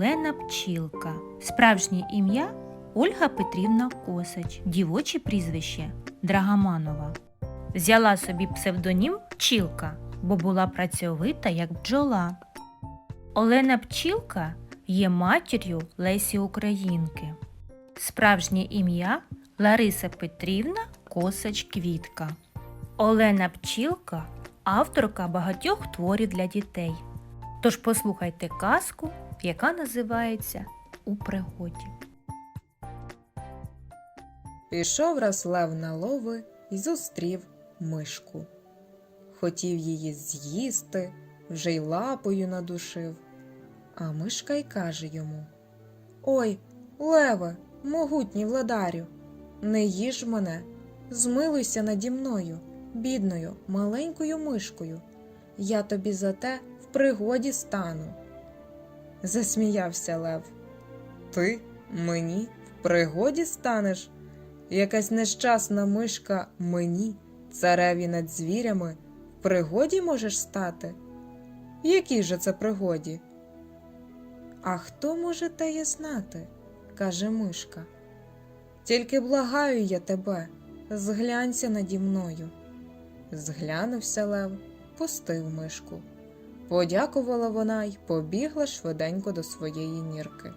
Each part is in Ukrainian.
Олена Пчілка. Справжнє ім'я Ольга Петрівна Косач, дівоче прізвище Драгоманова. Взяла собі псевдонім Пчілка, бо була працьовита як бджола. Олена Пчілка є матір'ю Лесі Українки. Справжнє ім'я Лариса Петрівна Косач Квітка. Олена Пчілка авторка багатьох творів для дітей. Тож послухайте казку, яка називається У пригоді. Пішов раз лев на лови і зустрів мишку. Хотів її з'їсти, вже й лапою надушив. А мишка й каже йому Ой, леве, могутній владарю, не їж мене, змилуйся наді мною, бідною, маленькою мишкою. Я тобі за те в пригоді стану. Засміявся лев. Ти мені в пригоді станеш? Якась нещасна мишка мені, цареві над звірями, в пригоді можеш стати? Якій же це пригоді? А хто може теє знати? каже мишка. Тільки благаю я тебе, зглянься наді мною. Зглянувся лев, пустив мишку. Подякувала вона й побігла швиденько до своєї нірки.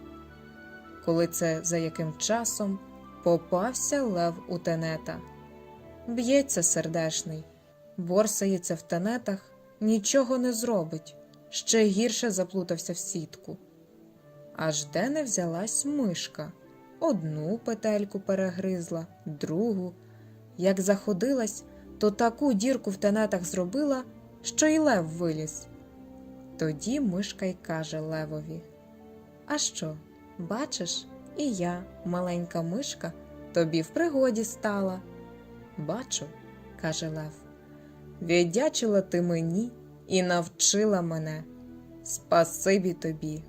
Коли це за яким часом попався лев у тенета. Б'ється сердешний, борсається в тенетах, нічого не зробить, ще гірше заплутався в сітку. Аж де не взялась мишка. Одну петельку перегризла, другу. Як заходилась, то таку дірку в тенетах зробила, що й лев виліз. Тоді мишка й каже левові: А що, бачиш, і я, маленька мишка, тобі в пригоді стала. Бачу, каже Лев, віддячила ти мені і навчила мене. Спасибі тобі,